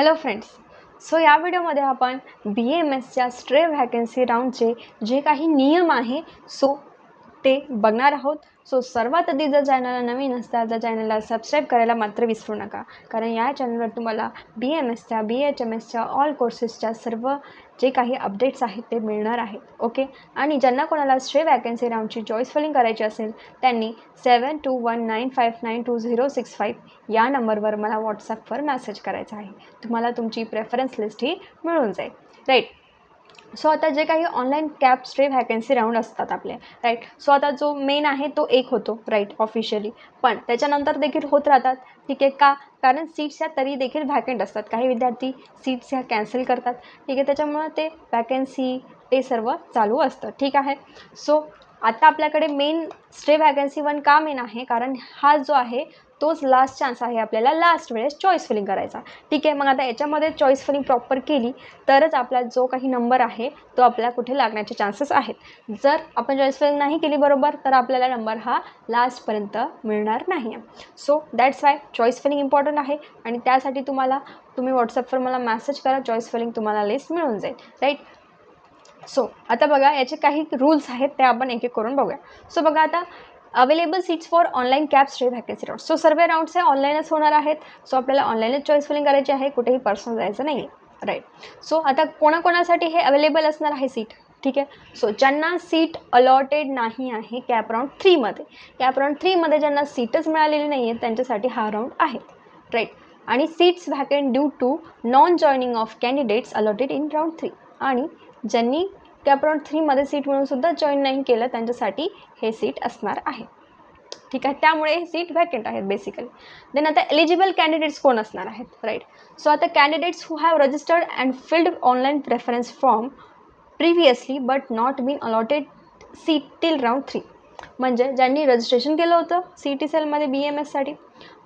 Hello friends so या व्हिडिओमध्ये आपण बी एम एसच्या स्ट्रे व्हॅकन्सी राऊंडचे जे काही नियम आहे सो ते बघणार आहोत. सो सर्वात आधी जर चॅनलला नवीन असतात तर चॅनलला सबस्क्राईब करायला मात्र विसरू नका. कारण या चॅनलवर तुम्हाला बी एम एसच्या बी एच एम एसच्या ऑल कोर्सेसच्या सर्व जे काही अपडेट्स आहेत ते मिळणार आहेत ओके आणि ज्यांना कोणाला श्रे वॅकन्सी राऊंडची चॉईस फिलिंग करायची असेल त्यांनी seven two one nine five nine two zero six five या नंबरवर मला व्हॉट्सअपवर मेसेज करायचा आहे. तुम्हाला तुमची प्रेफरन्स लिस्ट ही मिळून जाईल. राईट सो आता जे काही online CAP stray vacancy round असतात आपले राईट सो आता जो मेन आहे तो एक होतो राईट ऑफिशियली पण त्याच्यानंतर देखील होत राहतात ठीक आहे का? कारण सीट्स ह्या तरी देखील व्हॅकंट असतात. काही विद्यार्थी सीट्स ह्या कॅन्सल करतात. ठीक आहे त्याच्यामुळं ते वॅकन्सी ते सर्व चालू असतं. ठीक आहे? सो आता आपल्याकडे मेन स्ट्रे व्हॅकन्सी वन का मेन आहे? कारण हा जो आहे तोच लास्ट चान्स आहे आपल्याला लास्ट वेळेस चॉईस फिलिंग करायचा. ठीक आहे मग आता याच्यामध्ये चॉईस फिलिंग प्रॉपर केली तरच आपला जो काही नंबर आहे तो आपल्याला कुठे लागण्याचे चान्सेस आहेत. जर आपण चॉईस फिलिंग नाही केली बरोबर तर आपल्याला नंबर हा लास्टपर्यंत मिळणार नाही so that's why choice filling important आहे. आणि त्यासाठी तुम्हाला तुम्ही व्हॉट्सअपवर मला मेसेज करा चॉईस फिलिंग तुम्हाला लिस्ट मिळून जाईल. राईट सो आता बघा याचे काही रूल्स आहेत ते आपण एक एक करून बघूया. सो बघा आता available seats for online CAP stray vacancy round so सर्व राऊंड्स हे ऑनलाईनच होणार आहेत. सो आपल्याला ऑनलाईनच चॉईस फिलिंग करायची आहे. कुठेही पर्सनल जायचं नाही आहे राईट सो आता कोणाकोणासाठी हे अवेलेबल असणार आहे सीट ठीक आहे? सो ज्यांना सीट अलॉटेड नाही आहे कॅप राऊंड थ्रीमध्ये कॅप राऊंड थ्रीमध्ये ज्यांना सीटच मिळालेली नाही आहे त्यांच्यासाठी हा राऊंड आहे. राईट आणि seats vacant due to non joining of candidates allotted in round three आणि ज्यांनी कॅप राऊंड थ्रीमध्ये सीट म्हणूनसुद्धा जॉईन नाही केलं त्यांच्यासाठी हे सीट असणार आहे. ठीक आहे त्यामुळे हे सीट व्हॅकंट आहेत बेसिकली देन आता एलिजिबल कॅन्डिडेट्स कोण असणार आहेत राईट सो आता candidates who have registered and filled online preference form previously but not been allotted seat till round three म्हणजे ज्यांनी रजिस्ट्रेशन केलं होतं सी टी सेलमध्ये बी एम एससाठी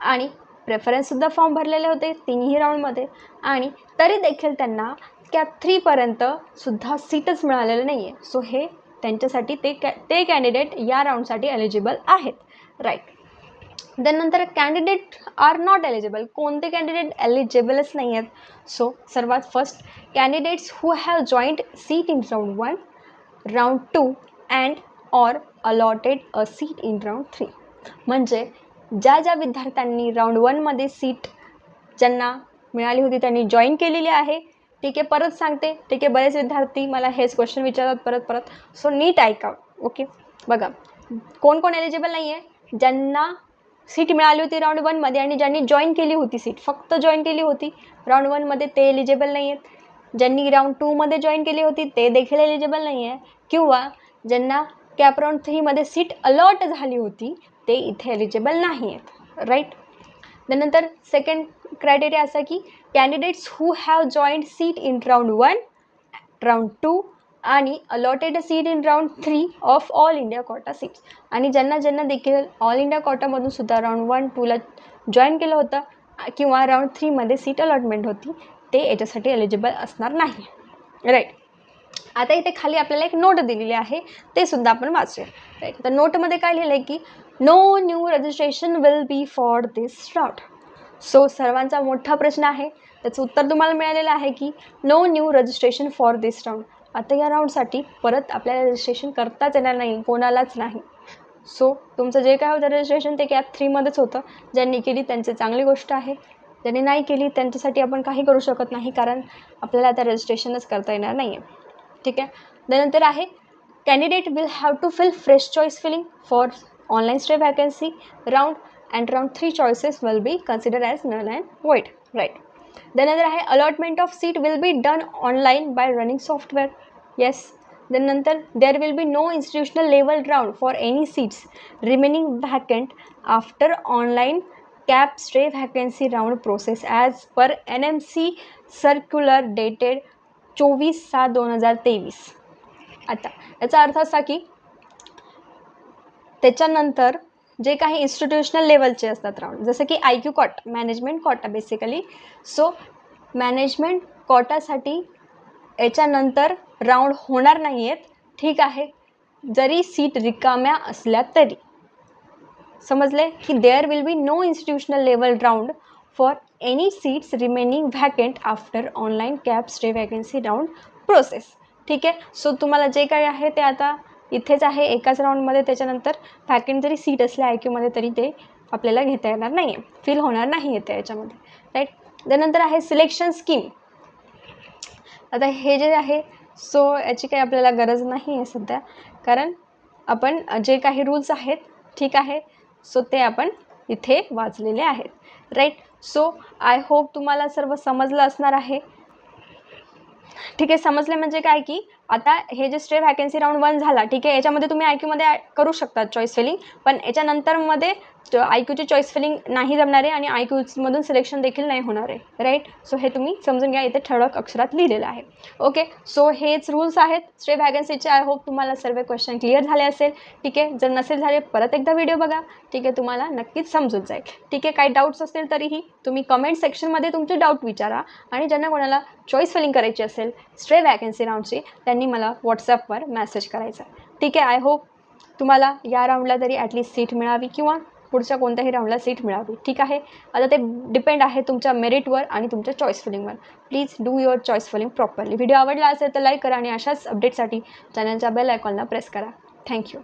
आणि प्रेफरन्ससुद्धा फॉर्म भरलेले होते तिन्ही राऊंडमध्ये आणि तरी देखील त्यांना कॅप थ्रीपर्यंत सुद्धा सीटच मिळालेलं नाही आहे सो हे त्यांच्यासाठी ते कॅ ते कॅन्डिडेट या राऊंडसाठी एलिजिबल आहेत. राईट देन नंतर कॅन्डिडेट आर नॉट एलिजिबल कोणते कॅन्डिडेट एलिजिबलच नाही आहेत सो सर्वात first candidates who have joined seat in round one round two and or allotted a seat in round three म्हणजे ज्या ज्या विद्यार्थ्यांनी राऊंड वनमध्ये सीट ज्यांना मिळाली होती त्यांनी जॉईन केलेली आहे ठीक आहे परत सांगते. ठीक आहे बरेच विद्यार्थी मला हेच क्वेश्चन विचारतात परत परत. सो नीट ऐका ओके बघा कोण कोण एलिजिबल नाही आहे ज्यांना सीट मिळाली होती राऊंड वनमध्ये आणि ज्यांनी जॉईन केली होती सीट फक्त जॉईन केली होती राऊंड वनमध्ये ते एलिजिबल नाही आहेत ज्यांनी राऊंड टूमध्ये जॉईन केली होती ते देखील एलिजिबल नाही आहे किंवा ज्यांना कॅप राऊंड थ्रीमध्ये सीट अलॉट झाली होती ते इथे एलिजिबल नाही आहेत राईट त्यानंतर सेकंड क्रायटेरिया असा की candidates who have joined seat in round one round two आणि allotted seat in round three of all India quota seats आणि ज्यांना ज्यांना देखील ऑल इंडिया कोटामधून सुद्धा राऊंड वन टूला जॉईन केलं होतं किंवा राऊंड थ्रीमध्ये सीट अलॉटमेंट होती ते याच्यासाठी एलिजिबल असणार नाही. राईट आता इथे खाली आपल्याला एक नोट दिलेली आहे ते सुद्धा आपण वाचूया. राईट तर नोटमध्ये काय लिहिलं आहे की no new registration will be for this round so सर्वांचा मोठा प्रश्न आहे. त्याचं उत्तर तुम्हाला मिळालेलं आहे की no new registration for this round आता या राऊंडसाठी परत आपल्याला रजिस्ट्रेशन करताच येणार नाही कोणालाच नाही. सो तुमचं जे काय होतं रजिस्ट्रेशन ते कॅप थ्रीमध्येच होतं. ज्यांनी केली त्यांची चांगली गोष्ट आहे. ज्यांनी नाही केली त्यांच्यासाठी आपण काही करू शकत नाही कारण आपल्याला आता रजिस्ट्रेशनच करता येणार नाही आहे ठीक आहे? त्यानंतर आहे candidate will have to fill fresh choice filling for online stray vacancy round and round three choices will be consider as null and void right त्यानंतर आहे allotment of seat will be done online by running software yes त्यानंतर there will be no institutional level round for any seats remaining vacant after online CAP stray vacancy round process as per N M C circular dated चोवीस सात दोन हजार तेवीस. आता याचा अर्थ असा की त्याच्यानंतर जे काही इन्स्टिट्यूशनल लेवलचे असतात राऊंड जसं की I Q quota management quota basically so management कॉटासाठी याच्यानंतर राऊंड होणार नाही आहेत ठीक आहे. जरी सीट रिकाम्या असल्या तरी. समजले? की there will be no institutional level round for any seats remaining vacant after online CAP stray vacancy round process ठीक आहे? सो तुम्हाला जे काही आहे ते आता इथेच आहे एकाच राऊंडमध्ये त्याच्यानंतर व्हॅकंट जरी सीट असल्या आय क्यूमध्ये तरी ते आपल्याला घेता येणार नाही आहे फील होणार नाही येते याच्यामध्ये. राईट त्यानंतर आहे सिलेक्शन स्कीम आता हे जे आहे सो याची काही आपल्याला गरज नाही आहे सध्या. कारण आपण जे काही रूल्स आहेत ठीक आहे सो ते आपण इथे वाचलेले आहेत. राईट सो आय होप तुम्हाला सर्व समजलं असणार आहे. ठीक आहे समजले म्हणजे काय की आता हे जे स्टे व्हॅकन्सी राऊंड वन झाला ठीक आहे याच्यामध्ये तुम्ही आय क्यूमध्ये ॲड करू शकता चॉईस फिलिंग पण याच्यानंतरमध्ये आय क्यूची चॉईस फिलिंग नाही जमणार आहे आणि आय क्यूमधून सिलेक्शन देखील नाही होणार आहे राईट सो हे तुम्ही समजून घ्या इथे ठळक अक्षरात लिहिलेलं आहे. ओके सो हेच रूल्स आहेत. स्टे व्हॅकन्सीचे आय होप तुम्हाला सर्व क्वेश्चन क्लिअर झाले असेल. ठीक आहे जर नसेल झाले परत एकदा व्हिडिओ बघा. ठीक आहे तुम्हाला नक्कीच समजून जाईल. ठीक आहे काही डाऊट्स असतील तरीही तुम्ही कमेंट सेक्शनमध्ये तुमचे डाऊट विचारा. आणि ज्यांना कोणाला चॉईस फिलिंग करायची असेल स्ट्रे वॅकन्सी राऊंडची त्यांनी मला व्हॉट्सॲपवर मॅसेज करायचा. ठीक आहे आय होप तुम्हाला या राऊंडला तरी ॲटलीस्ट सीट मिळावी किंवा पुढच्या कोणत्याही राऊंडला सीट मिळावी. ठीक आहे? आता ते डिपेंड आहे तुमच्या मेरिटवर आणि तुमच्या choice फिलिंगवर please do your choice filling properly video आवडला असेल तर लाईक करा आणि अशाच अपडेटसाठी चॅनलच्या बेल आयकॉनला प्रेस करा. थँक्यू